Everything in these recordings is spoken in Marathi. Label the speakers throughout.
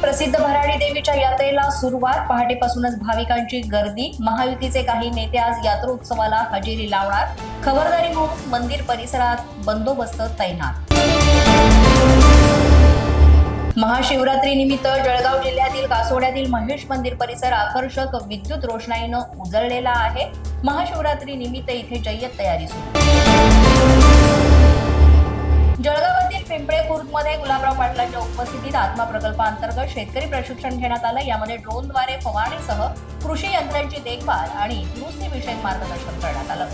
Speaker 1: प्रसिद्ध भराडी देवीच्या यात्रेला सुरुवात. पहाटेपासूनच भाविकांची गर्दी. महायुतीचे काही नेते आज यात्रोत्सवाला हजेरी लावणार. खबरदारी म्हणून मंदिर परिसरात बंदोबस्त तैनात. महाशिवरात्री निमित्त जळगाव जिल्ह्यातील कासोड्यातील महेश मंदिर परिसर आकर्षक विद्युत रोषणाईनं उजळलेला आहे. महाशिवरात्री निमित्त इथे जय्यत तयारी सुरू. जळगाव पिंपळे खुर्दमध्ये गुलाबराव पाटलांच्या उपस्थितीत आत्मा प्रकल्पाअंतर्गत शेतकरी प्रशिक्षण घेण्यात आलं. यामध्ये ड्रोनद्वारे फवारणीसह कृषी यंत्रांची देखभाल आणि दुरुस्तीविषयक मार्गदर्शन करण्यात आलं.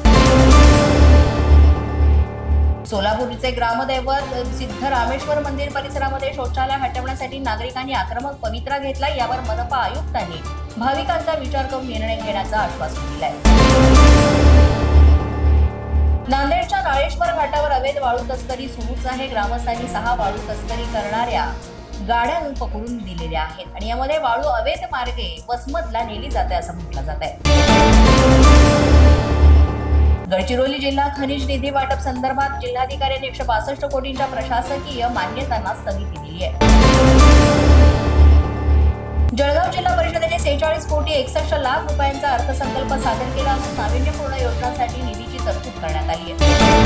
Speaker 1: सोलापूरचे ग्रामदैवत सिद्ध रामेश्वर मंदिर परिसरामध्ये शौचालय हटवण्यासाठी नागरिकांनी आक्रमक पवित्रा घेतला. यावर मनपा आयुक्तांनी भाविकांचा विचार करून निर्णय घेण्याचं आश्वासन दिलंय. नांदेडच्या घाटावर अवैध वाळू तस्करी सुरूच आहे. ग्रामस्थांनी सहा वाळू तस्करी करणाऱ्या गाड्या पकडून दिलेल्या आहेत आणि यामध्ये वाळू अवैध मार्गे वसमतला नेली जाते असं म्हटलं जात आहे. गडचिरोली जिल्हा खनिज निधी वाटप संदर्भात जिल्हाधिकाऱ्यांनी एकशे बासष्ट कोटींच्या प्रशासकीय मान्यतांना स्थगिती दिली आहे. जळगाव जिल्हा परिषदेने सेहेचाळीस कोटी एकसष्ट लाख रुपयांचा अर्थसंकल्प सादर केला असून नाविन्यपूर्ण योजनांसाठी निधीची तरतूद करण्यात आली आहे.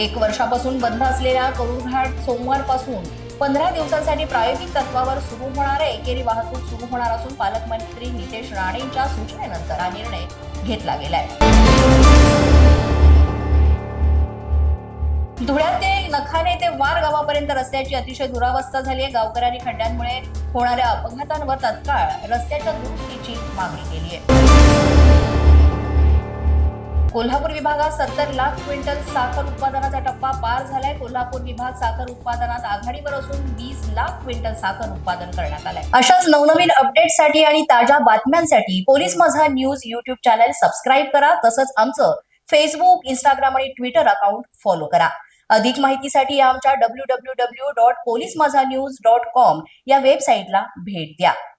Speaker 1: एक वर्षापासून बंद असलेल्या करुळघाट सोमवारपासून पंधरा दिवसांसाठी प्रायोगिक तत्वावर सुरू होणार एकेरी वाहतूक सुरू होणार असून पालकमंत्री नितेश राणेंच्या सूचनेनंतर हा निर्णय घेतला गेलाय. धुळ्यात ते नखाने ते वार गावापर्यंत रस्त्याची अतिशय दुरावस्था झाली आहे. गावकऱ्यांनी खड्ड्यांमुळे होणाऱ्या अपघातांवर तत्काळ रस्त्याच्या दुरुस्तीची मागणी केली आहे. कोल्हापूर विभागात सत्तर लाख क्विंटल साखर उत्पादनाचा टप्पा पार झालाय. कोल्हापूर विभाग साखर उत्पादनात आघाडीवर असून वीस लाख क्विंटल साखर उत्पादन करण्यात आलंय. अशाच नवनवीन अपडेटसाठी आणि ताज्या बातम्यांसाठी police Majha news YouTube channel subscribe करा. तसंच आमचं फेसबुक इंस्टाग्राम आणि ट्विटर अकाउंट फॉलो करा. अधिक माहितीसाठी आमच्या W W W dot police Majha news dot com या वेबसाईटला भेट द्या.